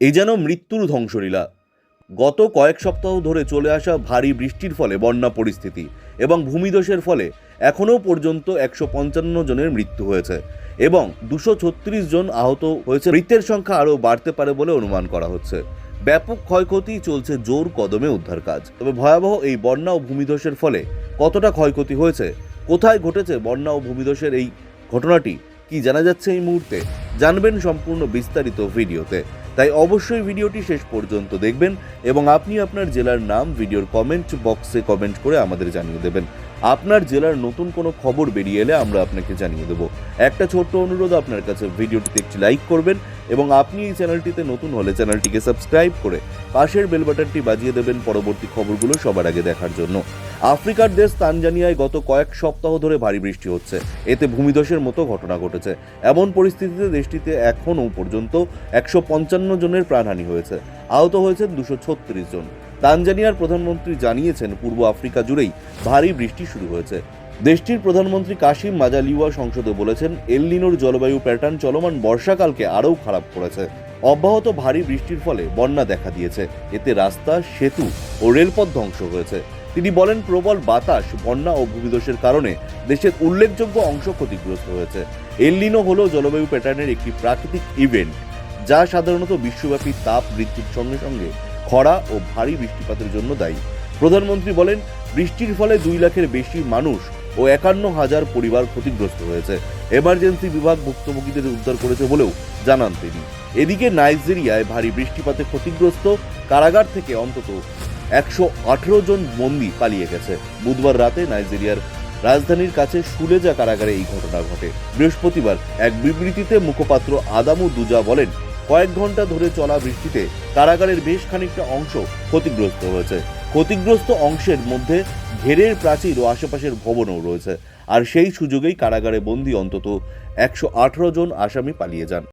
এই যেন মৃত্যুর ধ্বংসলীলা। গত কয়েক সপ্তাহ ধরে চলে আসা ভারী বৃষ্টির ফলে বন্যা পরিস্থিতি এবং ভূমিধসের ফলে এখনও পর্যন্ত একশো পঞ্চান্ন জনের মৃত্যু হয়েছে এবং দুশো ছত্রিশ জন আহত হয়েছে। মৃতের সংখ্যা আরও বাড়তে পারে বলে অনুমান করা হচ্ছে। ব্যাপক ক্ষয়ক্ষতি চলছে জোর কদমে উদ্ধার কাজ। তবে ভয়াবহ এই বন্যা ও ভূমিধসের ফলে কতটা ক্ষয়ক্ষতি হয়েছে, কোথায় ঘটেছে বন্যা ও ভূমিধসের এই ঘটনাটি, কি জানা যাচ্ছে এই মুহূর্তে, জানবেন সম্পূর্ণ বিস্তারিত ভিডিওতে। তাই অবশ্যই ভিডিওটি শেষ পর্যন্ত দেখবেন এবং আপনি আপনার জেলার নাম ভিডিওর কমেন্ট বক্সে কমেন্ট করে আমাদের জানিয়ে দেবেন। আপনার জেলার নতুন কোনো খবর বেরিয়ে এলে আমরা আপনাকে জানিয়ে দেব। একটা ছোট্ট অনুরোধ আপনার কাছে, ভিডিওটিতে একটি লাইক করবেন এবং আপনি এই চ্যানেলটিতে নতুন হলে চ্যানেলটিকে সাবস্ক্রাইব করে পাশের বেল বাটনটি বাজিয়ে দেবেন পরবর্তী খবরগুলো সবার আগে দেখার জন্য। আফ্রিকার দেশ তানজানিয়ায় গত কয়েক সপ্তাহ ধরে ভারী বৃষ্টি হচ্ছে। এতে ভূমিধসের মতো ঘটনা ঘটেছে। এমন পরিস্থিতিতে দেশটিতে এখনও পর্যন্ত একশো পঞ্চান্ন জনের প্রাণহানি হয়েছে। আহত হয়েছেন দুশো ছত্রিশ জন। তানজানিয়ার প্রধানমন্ত্রী জানিয়েছেন, পূর্ব আফ্রিকা জুড়েই ভারী বৃষ্টি শুরু হয়েছে। দেশটির প্রধানমন্ত্রী কাশিম মাজালিওয়া সংসদে বলেছেন এলনিনোর জলবায়ু প্যাটার্ন চলমান বর্ষাকালকে আরও খারাপ করেছে। অব্যাহত ভারী বৃষ্টির ফলে বন্যা দেখা দিয়েছে। এতে রাস্তা, সেতু ও রেলপথ ধ্বংস হয়েছে। তিনি বলেন, প্রবল বাতাস, বন্যা ও ভূমিধসের কারণে দেশের উল্লেখযোগ্য অংশ ক্ষতিগ্রস্ত হয়েছে। এলনিনো হলো জলবায়ু প্যাটার্নের একটি প্রাকৃতিক ইভেন্ট, যা সাধারণত বিশ্বব্যাপী তাপ বৃদ্ধির সঙ্গে সঙ্গে খরা ও ভারী বৃষ্টিপাতের জন্য দায়ী। প্রধানমন্ত্রী বলেন, বৃষ্টির ফলে দুই লাখের বেশি মানুষ ও একান্ন হাজার পরিবার ক্ষতিগ্রস্ত হয়েছে। এমার্জেন্সি বিভাগ ভুক্তভোগীদের উদ্ধার করেছে বলেও জানান তিনি। এদিকে নাইজেরিয়ায় ভারী বৃষ্টিপাতে ক্ষতিগ্রস্ত কারাগার থেকে অন্তত একশো আঠেরো জন বন্দি পালিয়ে গেছে। বুধবার রাতে নাইজেরিয়ার রাজধানীর কাছে সুলেজা কারাগারে এই ঘটনা ঘটে। বৃহস্পতিবার এক বিবৃতিতে মুখপাত্র আদামু দুজা বলেন, কয়েক ঘণ্টা ধরে চলা বৃষ্টিতে কারাগারের বেশ খানিকটা অংশ ক্ষতিগ্রস্ত হয়েছে। ক্ষতিগ্রস্ত অংশের মধ্যে ঘেরের প্রাচীর ও আশেপাশের ভবনও রয়েছে। আর সেই সুযোগেই কারাগারে বন্দী অন্তত একশো আঠেরো জন আসামি পালিয়ে যান।